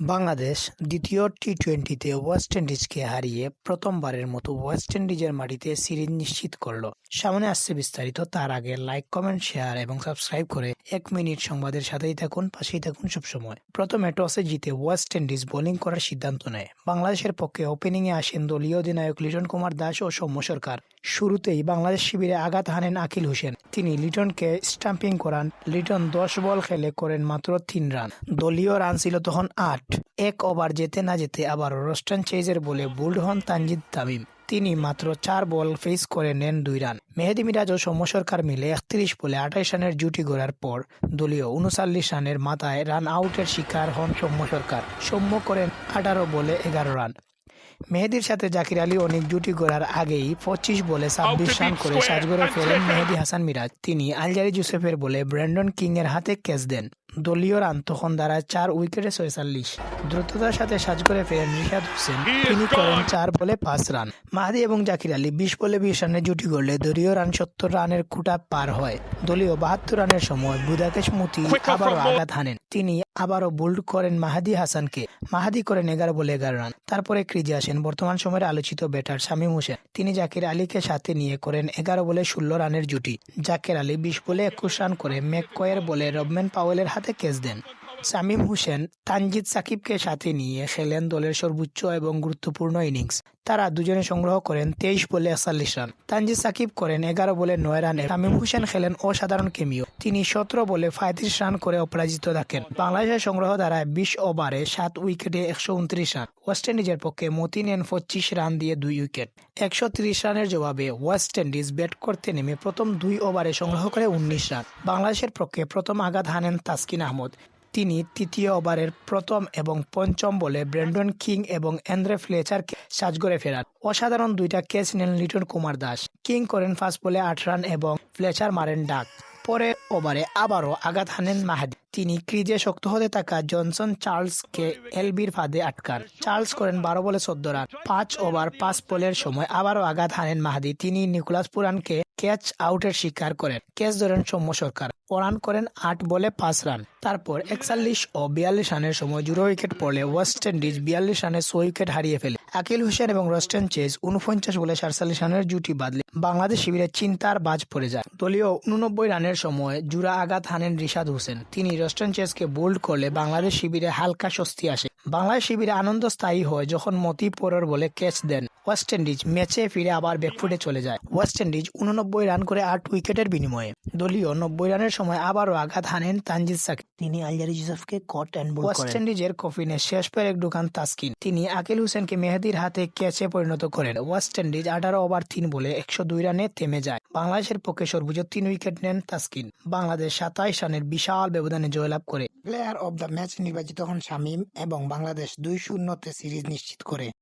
বাংলাদেশ দ্বিতীয় টি টোয়েন্টিতে ওয়েস্ট ইন্ডিজকে হারিয়ে প্রথমবারের মতো ওয়েস্ট ইন্ডিজের মাটিতে সিরিজ নিশ্চিত করল। সামনে আসছে বিস্তারিত, তার আগে লাইক কমেন্ট শেয়ার এবং সাবস্ক্রাইব করে এক মিনিট সংবাদের সাথেই থাকুন, পাশেই থাকুন সবসময়। প্রথমে টসে জিতে ওয়েস্ট ইন্ডিজ বোলিং করার সিদ্ধান্ত নেয়। বাংলাদেশের পক্ষে ওপেনিংয়ে আসেন দলীয় অধিনায়ক লিটন কুমার দাস ও সৌম্য সরকার। শুরুতেই বাংলাদেশ শিবিরে আঘাত হানেন আকিল হোসেন। তিনি লিটনকে স্টাম্পিং করান। লিটন দশ বল খেলে করেন মাত্র তিন রান। দলীয় রান ছিল তখন আট। এক ওভার যেতে না যেতে আবার রস্টান চেজের বলে বুল্ড হন তানজিদ তামিম। তিনি মাত্র চার বল ফেস করে নেন দুই রান। মেহেদি মিরাজ ও সৌম্য সরকার মিলে একত্রিশ বলে আঠাইশ রানের জুটি গড়ার পর দলীয় উনচল্লিশ রানের মাথায় রান আউটের শিকার হন সৌম্য সরকার। সৌম্য করেন আঠারো বলে এগারো রান। মেহেদির সাথে জাকির আলী অনেক জুটি গড়ার আগেই পঁচিশ বলে ছাব্বিশ রান করে সাজগড়ে ফেরেন মেহেদি হাসান মিরাজ। তিনি আলজারি জুসেফের বলে ব্র্যান্ডন কিং এর হাতে ক্যাচ দেন। দলীয় রান তখন দাঁড়ায় চার উইকেটে ছয়চল্লিশ। দ্রুততার সাথে সাজ করে ফেরেন রিশাদ হোসেন। তিনি করেন চার বলে পাঁচ রান। মাহাদি এবং জাকির আলী বিশ বলে বিশ রানে জুটি গড়লে দলীয় রান সত্তর রানের কুটা পার হয়। দলীয় বাহাত্তর রানের সময় বুদাকেশ মুতি আবারও আঘাত হানেন। তিনি আবারও বোল্ড করেন মাহাদি হাসানকে। মাহাদি করেন এগারো বলে এগারো রান। তারপরে ক্রিজে আসেন বর্তমান সময়ের আলোচিত ব্যাটার শামীম হোসেন। তিনি জাকির আলীকে সাথে নিয়ে করেন এগারো বলে ষোলো রানের জুটি। জাকির আলী বিশ বলে একুশ রান করে ম্যাককয়ের বলে রবম্যান পাওয়েলের হাতে ক্যাচ দেন। শামীম হোসেন তানজিদ সাকিবকে সাথে নিয়ে খেলেন দলের সর্বোচ্চ এবং গুরুত্বপূর্ণ ইনিংস। তারা দুজনে সংগ্রহ করেন তেইশ বলে একচল্লিশ রান। তানজিদ সাকিব করেন এগারো বলে নয় রানে। শামীম হোসেন খেলেন অসাধারণ কেমিও। তিনি সতেরো বলে পঁয়ত্রিশ রান করে অপরাজিত থাকেন। বাংলাদেশের সংগ্রহ দ্বারায় বিশ ওভারে সাত উইকেটে একশো উনত্রিশ রান। ওয়েস্ট ইন্ডিজের পক্ষে মতি নেন পঁচিশ রান দিয়ে দুই উইকেট। একশো ত্রিশ রানের জবাবে ওয়েস্ট ইন্ডিজ ব্যাট করতে নেমে প্রথম দুই ওভারে সংগ্রহ করে উনিশ রান। বাংলাদেশের পক্ষে প্রথম আঘাত হানেন তাসকিন আহমদ। তিনি তৃতীয় ওভারের প্রথম এবং পঞ্চম বলে ব্র্যান্ডন কিং এবং অ্যান্দ্রে ফ্লেচারকে করে ফেরান। অসাধারণ দুইটা ক্যাচ নেন লিটন কুমার দাস। কিং করেন ফার্স্ট বলে আট রান এবং ফ্লেচার মারেন ডাক। পরে ওভারে আবারও আঘাত হানেন মাহাদি। তিনি ক্রিজে শক্ত হতে থাকা জনসন চার্লসকে এলবির ফাঁদে আটকান। চার্লস করেন বারো বলে চোদ্দ রান। পাঁচ ওভার, পাঁচ বলের সময় আবারও আঘাত হানেন মাহাদি। তিনি নিকোলাস পুরানকে ক্যাচ আউটের শিকার করেন। ক্যাচ ধরেন সৌম্য সরকার। পরান করেন আট বলে পাঁচ রান। তারপর একচল্লিশ ও বিয়াল্লিশ রানের সময় জুড়ো উইকেট পড়লে ওয়েস্ট ইন্ডিজ বিয়াল্লিশ রানে ছয় উইকেট হারিয়ে ফেলে। আকিল হোসেন এবং রস্টেন চেজ উনপঞ্চাশ বলে সাতচল্লিশ রানের জুটি বাদলে বাংলাদেশ শিবিরে চিন্তার বাজ পড়ে যায়। দলীয় উননব্বই রানের সময় জুরা আঘাত হানেন রিশাদ হোসেন। তিনি রস্টন চেজকে বোল্ড করলে বাংলাদেশ শিবিরে হালকা স্বস্তি আসে। বাংলাদেশ শিবিরে আনন্দ স্থায়ী হয় যখন মতি পরের বলে ক্যাচ দেন। ওয়েস্ট ইন্ডিজ ম্যাচে ফিরে আবার ব্যাকফুটে চলে যায়। ওয়েস্ট ইন্ডিজ উননব্বই রান করে আট উইকেটের বিনিময়ে। দলীয় নব্বই রানের সময় আবারও আঘাত হানেন তানজিদ সাকিব। তিনি আলজারি জুসেফকে কট অ্যান্ড বোল্ড ওয়েস্ট ইন্ডিজের কফিনে শেষ পেরেক ঢুকান তাসকিন। তিনি আকিল হোসেনকে মেহেদির হাতে ক্যাচে পরিণত করেন। ওয়েস্ট ইন্ডিজ আঠারো ওভার তিন বলে একশো দুই রানে থেমে যায়। বাংলাদেশের পক্ষে সর্বোচ্চ তিন উইকেট নেন তাস্কিন। বাংলাদেশ সাতাইশ রানের বিশাল ব্যবধানে জয়লাভ করে। প্লেয়ার অব দ্য ম্যাচ নির্বাচিত হন শামীম এবং বাংলাদেশ দুই শূন্যতে সিরিজ নিশ্চিত করে।